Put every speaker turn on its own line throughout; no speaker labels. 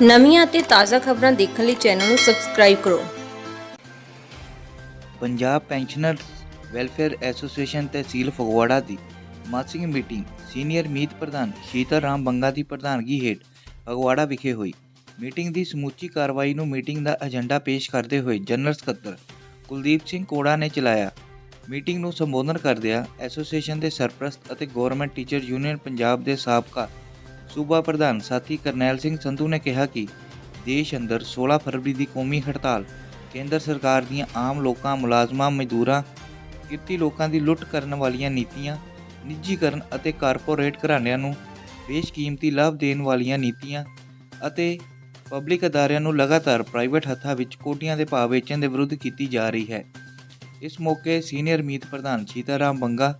ਨਵੀਆਂ ਅਤੇ ਤਾਜ਼ਾ ਖਬਰਾਂ ਦੇਖਣ ਲਈ ਚੈਨਲ ਨੂੰ ਸਬਸਕ੍ਰਾਈਬ ਕਰੋ।
Punjab pensioners welfare association tehsil Phagwara ਦੀ ਮਾਸਿਕ ਮੀਟਿੰਗ ਸੀਨੀਅਰ ਮੀਤ ਪ੍ਰਧਾਨ ਸ਼ੀਤਲ ਰਾਮ ਬੰਗਾ ਦੀ ਪ੍ਰਧਾਨਗੀ ਹੇਠ ਫਗਵਾੜਾ ਵਿਖੇ ਹੋਈ। ਮੀਟਿੰਗ ਦੀ ਸਮੁੱਚੀ ਕਾਰਵਾਈ ਨੂੰ ਮੀਟਿੰਗ ਦਾ ਏਜੰਡਾ ਪੇਸ਼ ਕਰਦੇ ਹੋਏ ਜਨਰਲ ਸਕੱਤਰ ਕੁਲਦੀਪ ਸਿੰਘ ਕੋੜਾ ਨੇ ਚਲਾਇਆ। ਮੀਟਿੰਗ ਨੂੰ ਸੰਬੋਧਨ ਕਰਦਿਆਂ ਐਸੋਸੀਏਸ਼ਨ ਦੇ ਸਰਪ੍ਰਸਤ ਅਤੇ ਗਵਰਨਮੈਂਟ ਟੀਚਰ ਯੂਨੀਅਨ ਪੰਜਾਬ ਦੇ ਸਾਬਕਾ ਸੂਬਾ ਪ੍ਰਧਾਨ ਸਾਥੀ ਕਰਨੈਲ ਸਿੰਘ ਸੰਧੂ ਨੇ ਕਿਹਾ ਕਿ ਦੇਸ਼ ਅੰਦਰ 16 ਫਰਵਰੀ ਦੀ ਕੌਮੀ ਹੜਤਾਲ ਕੇਂਦਰ ਸਰਕਾਰ ਦੀਆਂ ਆਮ ਲੋਕਾਂ, ਮੁਲਾਜ਼ਮਾਂ, ਮਜ਼ਦੂਰਾਂ, ਕਿਰਤੀ ਲੋਕਾਂ ਦੀ ਲੁੱਟ ਕਰਨ ਵਾਲੀਆਂ ਨੀਤੀਆਂ, ਨਿੱਜੀਕਰਨ ਅਤੇ ਕਾਰਪੋਰੇਟ ਘਰਾਣਿਆਂ ਨੂੰ ਬੇਸ਼ਕੀਮਤੀ ਲਾਭ ਦੇਣ ਵਾਲੀਆਂ ਨੀਤੀਆਂ ਅਤੇ ਪਬਲਿਕ ਅਦਾਰਿਆਂ ਨੂੰ ਲਗਾਤਾਰ ਪ੍ਰਾਈਵੇਟ ਹੱਥਾਂ ਵਿੱਚ ਕੋਟੀਆਂ ਦੇ ਭਾਅ ਵੇਚਣ ਦੇ ਵਿਰੁੱਧ ਕੀਤੀ ਜਾ ਰਹੀ ਹੈ। ਇਸ ਮੌਕੇ ਸੀਨੀਅਰ ਮੀਤ ਪ੍ਰਧਾਨ ਸੀਤਾਰਾਮ ਬੰਗਾ,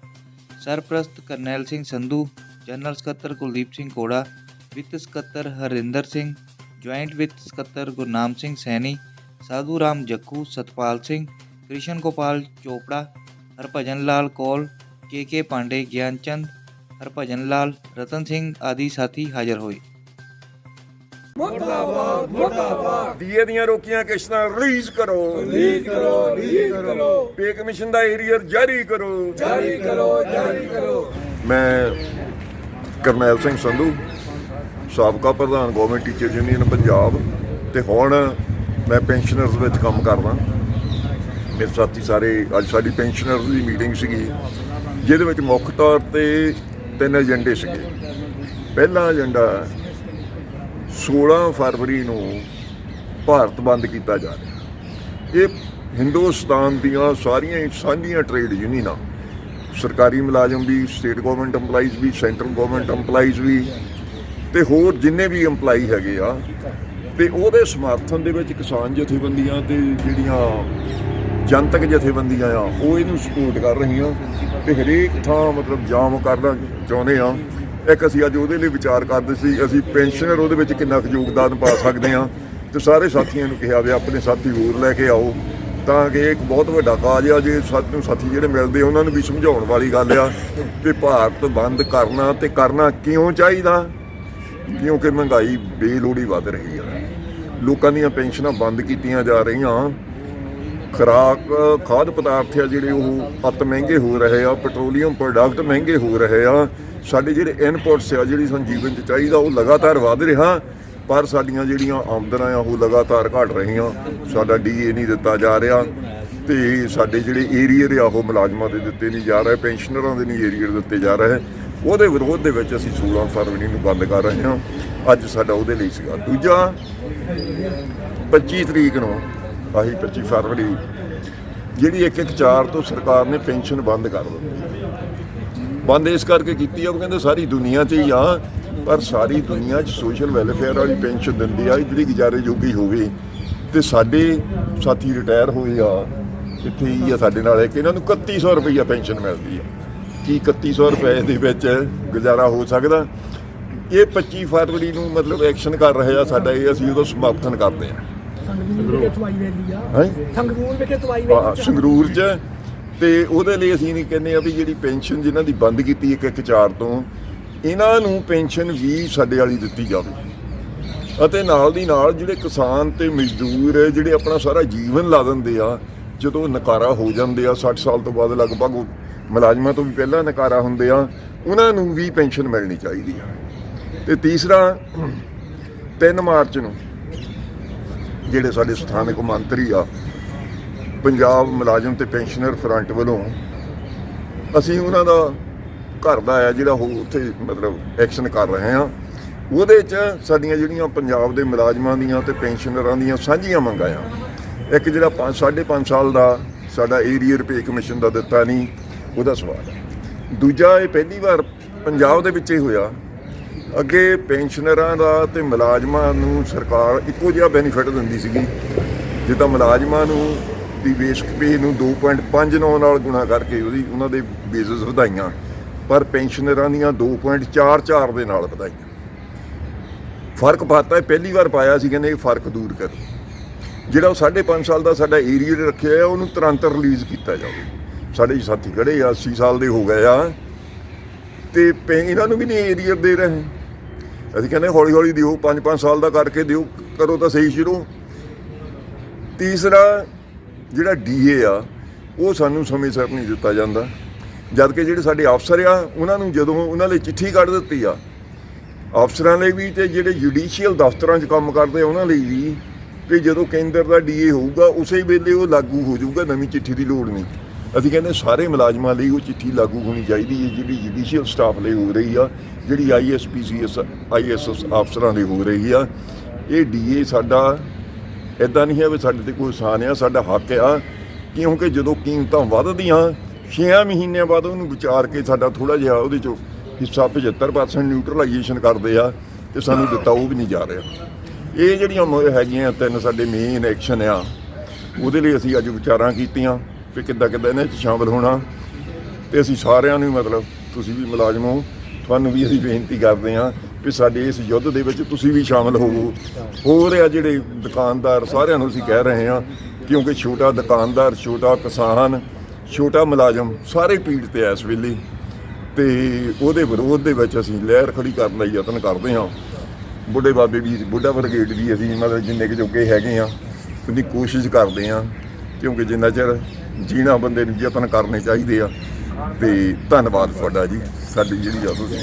ਸਰਪ੍ਰਸਤ ਕਰਨੈਲ ਸਿੰਘ ਸੰਧੂ ਜਨਰਲ ਸਕੱਤਰ ਕੁਲਦੀਪ ਸਿੰਘ ਕੋੜਾ ਵਿੱਤ ਸਕੱਤਰ ਹਰਿੰਦਰ ਸਿੰਘ ਜੁਆਇੰਟ ਵਿੱਤ ਸਕੱਤਰ ਗੁਰਨਾਮ ਸਿੰਘ ਸੈਣੀ ਸਾਧੂ ਰਾਮ ਜੱਖੂ ਸਤਪਾਲ ਸਿੰਘ ਕ੍ਰਿਸ਼ਨ ਗੋਪਾਲ ਚੋਪੜਾ ਹਰਭਜਨ ਲਾਲ ਕੌਲ ਕੇ ਕੇ ਪਾਂਡੇ ਗਿਆਨਚੰਦ ਹਰਭਜਨ ਲਾਲ ਰਤਨ ਸਿੰਘ ਆਦਿ ਸਾਥੀ ਹਾਜ਼ਰ ਹੋਏ।
ਡੀਏ ਦੀਆਂ ਰੋਕੀਆਂ ਕਿਸ਼ਤਾਂ ਰਿਲੀਜ਼ ਕਰੋ। ਰਿਲੀਜ਼ ਕਰੋ ਰਿਲੀਜ਼ ਕਰੋ। ਪੇ ਕਮਿਸ਼ਨ ਦਾ ਏਰੀਅਰ ਜਾਰੀ ਕਰੋ। ਜਾਰੀ ਕਰੋ ਜਾਰੀ ਕਰੋ। ਮੈਂ ਕਰਨੈਲ ਸਿੰਘ ਸੰਧੂ, ਸਾਬਕਾ ਪ੍ਰਧਾਨ ਗਵਰਨਮੈਂਟ ਟੀਚਰ ਯੂਨੀਅਨ ਪੰਜਾਬ ਤੇ ਹੁਣ ਮੈਂ ਪੈਨਸ਼ਨਰਸ ਵਿੱਚ ਕੰਮ ਕਰਦਾ ਮੇਰੇ ਸਾਥੀ ਸਾਰੇ, ਅੱਜ ਸਾਡੀ ਪੈਨਸ਼ਨਰਸ ਦੀ ਮੀਟਿੰਗ ਸੀਗੀ, ਜਿਹਦੇ ਵਿੱਚ ਮੁੱਖ ਤੌਰ ਤੇ ਤਿੰਨ ਏਜੰਡੇ ਸੀਗੇ। ਪਹਿਲਾ ਏਜੰਡਾ 16 ਫਰਵਰੀ ਨੂੰ ਭਾਰਤ ਬੰਦ ਕੀਤਾ ਜਾ ਰਿਹਾ। ਇਹ ਹਿੰਦੁਸਤਾਨ ਦੀਆਂ ਸਾਰੀਆਂ ਸਾਂਝੀਆਂ ਟ੍ਰੇਡ ਯੂਨੀਅਨਾਂ ਸਰਕਾਰੀ ਮੁਲਾਜ਼ਮ ਵੀ ਸਟੇਟ ਗਵਰਨਮੈਂਟ EMPLOYEES ਵੀ ਸੈਂਟਰਲ ਗਵਰਨਮੈਂਟ EMPLOYEES ਵੀ ਤੇ ਹੋਰ ਜਿੰਨੇ ਵੀ EMPLOYEE ਹੈਗੇ ਆ, ਤੇ ਉਹਦੇ ਸਮਰਥਨ ਦੇ ਵਿੱਚ ਕਿਸਾਨ ਜਥੇਬੰਦੀਆਂ ਤੇ ਜਿਹੜੀਆਂ ਜਨਤਕ ਜਥੇਬੰਦੀਆਂ ਆ, ਉਹ ਇਹਨੂੰ ਸਪੋਰਟ ਕਰ ਰਹੀਆਂ। ਤੇ ਹਰੇਕ ਥਾਂ ਮਤਲਬ ਜਾਮ ਕਰਨਾ ਚਾਹੁੰਦੇ ਆ। ਇੱਕ ਅਸੀਂ ਅੱਜ ਉਹਦੇ ਲਈ ਵਿਚਾਰ ਕਰਦੇ ਸੀ, ਅਸੀਂ ਪੈਨਸ਼ਨਰ ਉਹਦੇ ਵਿੱਚ ਕਿੰਨਾ ਕੁ ਯੋਗਦਾਨ ਪਾ ਸਕਦੇ ਆ। ਤੇ ਸਾਰੇ ਸਾਥੀਆਂ ਨੂੰ ਕਿਹਾ ਵੀ ਆਪਣੇ ਸਾਥੀ ਹੋਰ ਲੈ ਕੇ ਆਓ। ਤਾਂ ਕਿ ਇੱਕ ਬਹੁਤ ਵੱਡਾ ਕਾਜ ਆ ਜੇ ਸਾਨੂੰ ਸਾਥੀ ਜਿਹੜੇ ਮਿਲਦੇ ਉਹਨਾਂ ਨੂੰ ਵੀ ਸਮਝਾਉਣ ਵਾਲੀ ਗੱਲ ਆ ਕਿ ਭਾਰਤ ਬੰਦ ਕਰਨਾ ਤੇ ਕਰਨਾ ਕਿਉਂ ਚਾਹੀਦਾ? ਕਿਉਂਕਿ ਮਹਿੰਗਾਈ ਬੇਲੋੜੀ ਵੱਧ ਰਹੀ ਆ। ਲੋਕਾਂ ਦੀਆਂ ਪੈਨਸ਼ਨਾਂ ਬੰਦ ਕੀਤੀਆਂ ਜਾ ਰਹੀਆਂ। ਖੁਰਾਕ, ਖਾਦ ਪਦਾਰਥ ਆ ਜਿਹੜੇ ਉਹ ਅਤ ਮਹਿੰਗੇ ਹੋ ਰਹੇ ਆ, ਪੈਟਰੋਲੀਅਮ ਪ੍ਰੋਡਕਟ ਮਹਿੰਗੇ ਹੋ ਰਹੇ ਆ। ਸਾਡੇ ਜਿਹੜੇ ਇਨਪੁਟਸ ਆ, ਜਿਹੜੀ ਸਾਨੂੰ ਜੀਵਨ ਚ ਚਾਹੀਦਾ, ਉਹ ਲਗਾਤਾਰ ਵਧ ਰਿਹਾ। ਪਰ ਸਾਡੀਆਂ ਜਿਹੜੀਆਂ ਆਮਦਨਾਂ ਆ, ਉਹ ਲਗਾਤਾਰ ਘਟ ਰਹੀਆਂ। ਸਾਡਾ ਡੀਏ ਨਹੀਂ ਦਿੱਤਾ ਜਾ ਰਿਹਾ ਤੇ ਸਾਡੇ ਜਿਹੜੇ ਏਰੀਅਰ ਆ, ਉਹ ਮੁਲਾਜ਼ਮਾਂ ਦੇ ਦਿੱਤੇ ਨਹੀਂ ਜਾ ਰਹੇ, ਪੈਨਸ਼ਨਰਾਂ ਦੇ ਨਹੀਂ ਏਰੀਅਰ ਦਿੱਤੇ ਜਾ ਰਹੇ। ਉਹਦੇ ਵਿਰੋਧ ਦੇ ਵਿੱਚ ਅਸੀਂ 16 ਫਰਵਰੀ ਨੂੰ ਬੰਦ ਕਰ ਰਹੇ ਹਾਂ। ਅੱਜ ਸਾਡਾ ਉਹਦੇ ਲਈ ਸੀਗਾ। ਦੂਜਾ 25 ਤਰੀਕ ਨੂੰ, ਆਹੀ 25 ਫਰਵਰੀ, ਜਿਹੜੀ ਇੱਕ ਇੱਕ ਚਾਰ ਤੋਂ ਸਰਕਾਰ ਨੇ ਪੈਨਸ਼ਨ ਬੰਦ ਕਰ ਦਿੱਤੀ। ਬੰਦ ਇਸ ਕਰਕੇ ਕੀਤੀ ਆ, ਉਹ ਕਹਿੰਦੇ ਸਾਰੀ ਦੁਨੀਆ 'ਚ ਹੀ ਆ। ਪਰ ਸਾਰੀ ਦੁਨੀਆ 'ਚ ਸੋਸ਼ਲ ਵੈਲਫੇਅਰ ਵਾਲੀ ਪੈਨਸ਼ਨ ਦਿੰਦੀ ਆ ਜਿਹੜੀ ਗੁਜ਼ਾਰੇ ਜੋਗੀ ਹੋਵੇ। ਤੇ ਸਾਡੇ ਸਾਥੀ ਰਿਟਾਇਰ ਹੋਏ ਆ ਇੱਥੇ ਹੀ ਆ ਸਾਡੇ ਨਾਲ ਕਿ ਇਹਨਾਂ ਨੂੰ 3100 ਰੁਪਈਆ ਪੈਨਸ਼ਨ ਮਿਲਦੀ ਆ। ਕੀ 3100 ਰੁਪਏ ਦੇ ਵਿੱਚ ਗੁਜ਼ਾਰਾ ਹੋ ਸਕਦਾ? ਇਹ 25 ਫਰਵਰੀ ਨੂੰ ਮਤਲਬ ਐਕਸ਼ਨ ਕਰ ਰਹੇ ਆ ਸਾਡਾ ਇਹ ਅਸੀਂ ਉਹਦਾ ਸਮਰਥਨ ਕਰਦੇ ਆ।
ਸੰਗਰੂਰ ਵਿਖੇ ਤਵਾਈ ਵੈਲੀ ਆ।
ਹੈਂ?
ਸੰਗਰੂਰ ਵਿਖੇ ਤਵਾਈ
ਆ,
ਵੈਲੀ
ਸੰਗਰੂਰ 'ਚ। ਤੇ ਉਹਦੇ ਲਈ ਅਸੀਂ ਨਹੀਂ ਕਹਿੰਦੇ ਆ ਵੀ ਜਿਹੜੀ ਪੈਨਸ਼ਨ ਜਿਨ੍ਹਾਂ ਦੀ ਬੰਦ ਕੀਤੀ ਇੱਕ ਇੱਕ ਚਾਰ ਤੋਂ ਇਹਨਾਂ ਨੂੰ ਪੈਨਸ਼ਨ ਵੀ ਸਾਡੇ ਵਾਲੀ ਦਿੱਤੀ ਜਾਵੇ। ਅਤੇ ਨਾਲ ਦੀ ਨਾਲ ਜਿਹੜੇ ਕਿਸਾਨ ਤੇ ਮਜ਼ਦੂਰ ਜਿਹੜੇ ਆਪਣਾ ਸਾਰਾ ਜੀਵਨ ਲਾ ਦਿੰਦੇ ਆ, ਜਦੋਂ ਨਕਾਰਾ ਹੋ ਜਾਂਦੇ ਆ 60 ਸਾਲ ਤੋਂ ਬਾਅਦ ਲਗਭਗ ਉਹ ਮੁਲਾਜ਼ਮਾਂ ਤੋਂ ਵੀ ਪਹਿਲਾਂ ਨਕਾਰਾ ਹੁੰਦੇ ਆ, ਉਹਨਾਂ ਨੂੰ ਵੀ ਪੈਨਸ਼ਨ ਮਿਲਣੀ ਚਾਹੀਦੀ ਆ। ਤੇ ਤੀਸਰਾ 3 ਮਾਰਚ ਨੂੰ ਜਿਹੜੇ ਸਾਡੇ ਸਥਾਨਕ ਮੰਤਰੀ ਆ, ਪੰਜਾਬ ਮੁਲਾਜ਼ਮ ਤੇ ਪੈਨਸ਼ਨਰ ਫਰੰਟ ਵੱਲੋਂ ਅਸੀਂ ਉਹਨਾਂ ਦਾ ਘਰ ਦਾ ਆ ਜਿਹੜਾ ਉਹ ਉੱਥੇ ਮਤਲਬ ਐਕਸ਼ਨ ਕਰ ਰਹੇ ਆ ਉਹਦੇ 'ਚ ਸਾਡੀਆਂ ਜਿਹੜੀਆਂ ਪੰਜਾਬ ਦੇ ਮੁਲਾਜ਼ਮਾਂ ਦੀਆਂ ਤੇ ਪੈਨਸ਼ਨਰਾਂ ਦੀਆਂ ਸਾਂਝੀਆਂ ਮੰਗਾਂ ਆ। ਇੱਕ ਜਿਹੜਾ 5 5.5 ਸਾਲ ਦਾ ਸਾਡਾ ਏਰੀਅਰ ਪੇ ਕਮਿਸ਼ਨ ਦਾ ਦਿੱਤਾ ਨਹੀਂ, ਉਹਦਾ ਸਵਾਲ ਹੈ ਦੂਜਾ, ਇਹ ਪਹਿਲੀ ਵਾਰ ਪੰਜਾਬ ਦੇ ਵਿੱਚ ਹੀ ਹੋਇਆ। ਅੱਗੇ ਪੈਨਸ਼ਨਰਾਂ ਦਾ ਤੇ ਮੁਲਾਜ਼ਮਾਂ ਨੂੰ ਸਰਕਾਰ ਇੱਕੋ ਜਿਹਾ ਬੈਨੀਫਿਟ ਦਿੰਦੀ ਸੀਗੀ। ਜਿੱਦਾਂ ਮੁਲਾਜ਼ਮਾਂ ਨੂੰ ਦੀ ਬੇਸਿਕ ਪੇ ਨੂੰ 2.59 ਨਾਲ ਗੁਣਾ ਕਰਕੇ ਉਹਦੀ ਉਹਨਾਂ ਦੇ ਬੇਸਿਸ ਵਧਾਈਆਂ। ਪਰ ਪੈਨਸ਼ਨਰਾਂ ਦੀਆਂ 2.44 ਦੇ ਨਾਲ ਵਧਾਈਆਂ। ਫ਼ਰਕ ਪਾਤਾ ਹੈ ਪਹਿਲੀ ਵਾਰ ਪਾਇਆ ਸੀ, ਕਹਿੰਦੇ ਇਹ ਫ਼ਰਕ ਦੂਰ ਕਰੋ। ਜਿਹੜਾ ਉਹ 5.5 ਸਾਲ ਦਾ ਸਾਡਾ ਏਰੀਆ ਰੱਖਿਆ ਹੈ ਉਹਨੂੰ ਤੁਰੰਤ ਰਿਲੀਜ਼ ਕੀਤਾ ਜਾਵੇ। ਸਾਡੇ ਸਾਥੀ ਖੜੇ ਆ 80 ਸਾਲ ਦੇ ਹੋ ਗਏ ਆ। ਤੇ ਪੈ- ਇਹਨਾਂ ਨੂੰ ਵੀ ਨਹੀਂ ਏਰੀਆ ਦੇ ਰਹੇ। ਅਸੀਂ ਕਹਿੰਦੇ ਹੌਲੀ ਹੌਲੀ ਦਿਓ 5-5 ਸਾਲ ਦਾ ਕਰਕੇ ਦਿਓ, ਕਰੋ ਤਾਂ ਸਹੀ ਸ਼ੁਰੂ। ਤੀਸਰਾ, ਜਿਹੜਾ ਡੀਏ ਆ, ਉਹ ਸਾਨੂੰ ਸਮੇਂ ਸਿਰ ਨਹੀਂ ਦਿੱਤਾ ਜਾਂਦਾ। ਜਦ ਕਿ ਜਿਹੜੇ ਸਾਡੇ ਅਫਸਰ ਆ, ਉਹਨਾਂ ਨੂੰ ਜਦੋਂ ਉਹਨਾਂ ਲਈ ਚਿੱਠੀ ਕੱਢ ਦਿੱਤੀ ਆ, ਅਫਸਰਾਂ ਲਈ ਵੀ ਤੇ ਜਿਹੜੇ ਜੁਡੀਸ਼ੀਅਲ ਦਫ਼ਤਰਾਂ 'ਚ ਕੰਮ ਕਰਦੇ ਆ, ਉਹਨਾਂ ਲਈ ਵੀ, ਤੇ ਜਦੋਂ ਕੇਂਦਰ ਦਾ ਡੀਏ ਹੋਊਗਾ, ਉਸੇ ਵੇਲੇ ਉਹ ਲਾਗੂ ਹੋ ਜਾਊਗਾ, ਨਵੀਂ ਚਿੱਠੀ ਦੀ ਲੋੜ ਨਹੀਂ। ਅਸੀਂ ਕਹਿੰਦੇ ਸਾਰੇ ਮੁਲਾਜ਼ਮਾਂ ਲਈ ਉਹ ਚਿੱਠੀ ਲਾਗੂ ਹੋਣੀ ਚਾਹੀਦੀ ਹੈ, ਜਿਹੜੀ ਜੁਡੀਸ਼ੀਅਲ ਸਟਾਫ ਲਈ ਹੋ ਰਹੀ ਆ, ਜਿਹੜੀ ਆਈਐਸਪੀਸੀਐਸ ਆਈਐਸਐਸ ਅਫਸਰਾਂ ਲਈ ਹੋ ਰਹੀ ਆ। ਇਹ ਡੀਏ ਸਾਡਾ ਇਦਾਂ ਨਹੀਂ ਹੈ ਵੀ ਸਾਡੇ ਤੇ ਕੋਈ ਆਸਾਨ ਆ, ਸਾਡਾ ਹੱਕ ਆ, ਕਿਉਂਕਿ ਜਦੋਂ ਕੀਮਤਾਂ ਵੱਧਦੀਆਂ 6 ਮਹੀਨਿਆਂ ਬਾਅਦ ਉਹਨੂੰ ਵਿਚਾਰ ਕੇ ਸਾਡਾ ਥੋੜਾ ਜਿਹਾ ਉਹਦੇ ਚੋਂ ਹਿੱਸਾ 75% ਨਿਊਟਰਲਾਈਜੇਸ਼ਨ ਕਰਦੇ ਆ ਤੇ ਸਾਨੂੰ ਦਿੱਤਾ ਉਹ ਵੀ ਨਹੀਂ ਜਾ ਰਿਹਾ। ਇਹ ਜਿਹੜੀਆਂ ਹੈਗੀਆਂ ਤਿੰਨ ਸਾਡੇ ਮੇਨ ਐਕਸ਼ਨ ਆ, ਉਹਦੇ ਲਈ ਅਸੀਂ ਅੱਜ ਵਿਚਾਰਾਂ ਕੀਤੀਆਂ ਵੀ ਕਿੱਦਾਂ ਕਿੱਦਾਂ ਇਹਨਾਂ 'ਚ ਸ਼ਾਮਲ ਹੋਣਾ ਤੇ ਅਸੀਂ ਸਾਰਿਆਂ ਨੂੰ ਮਤਲਬ ਤੁਸੀਂ ਵੀ ਮੁਲਾਜ਼ਮ ਹੋ, ਤੁਹਾਨੂੰ ਵੀ ਅਸੀਂ ਬੇਨਤੀ ਕਰਦੇ ਹਾਂ ਵੀ ਸਾਡੇ ਇਸ ਯੁੱਧ ਦੇ ਵਿੱਚ ਤੁਸੀਂ ਵੀ ਸ਼ਾਮਲ ਹੋਵੋ। ਹੋਰ ਆ ਜਿਹੜੇ ਦੁਕਾਨਦਾਰ ਸਾਰਿਆਂ ਨੂੰ ਅਸੀਂ ਕਹਿ ਰਹੇ ਹਾਂ, ਕਿਉਂਕਿ ਛੋਟਾ ਦੁਕਾਨਦਾਰ, ਛੋਟਾ ਕਿਸਾਨ ਛੋਟਾ ਮੁਲਾਜ਼ਮ ਸਾਰੇ ਪੀੜਤ ਆ ਇਸ ਵੇਲੇ। ਤੇ ਉਹਦੇ ਵਿਰੋਧ ਦੇ ਵਿੱਚ ਅਸੀਂ ਲਹਿਰ ਖੜੀ ਕਰਨ ਦਾ ਯਤਨ ਕਰਦੇ ਹਾਂ। ਬੁੱਢੇ ਬਾਬੇ ਵੀ, ਬੁੱਢਾ ਬ੍ਰਿਗੇਡ ਵੀ ਅਸੀਂ ਮਤਲਬ ਜਿੰਨੇ ਕੁ ਜੋਗੇ ਹੈਗੇ ਆ ਉਹਦੀ ਕੋਸ਼ਿਸ਼ ਕਰਦੇ ਆ ਕਿਉਂਕਿ ਜਿੰਨਾ ਚਿਰ ਜੀਣਾ ਬੰਦੇ ਨੂੰ ਯਤਨ ਕਰਨੇ ਚਾਹੀਦੇ ਆ। ਤੇ ਧੰਨਵਾਦ ਤੁਹਾਡਾ ਜੀ, ਸਾਡੀ ਜਿਹੜੀ ਆ ਤੁਸੀਂ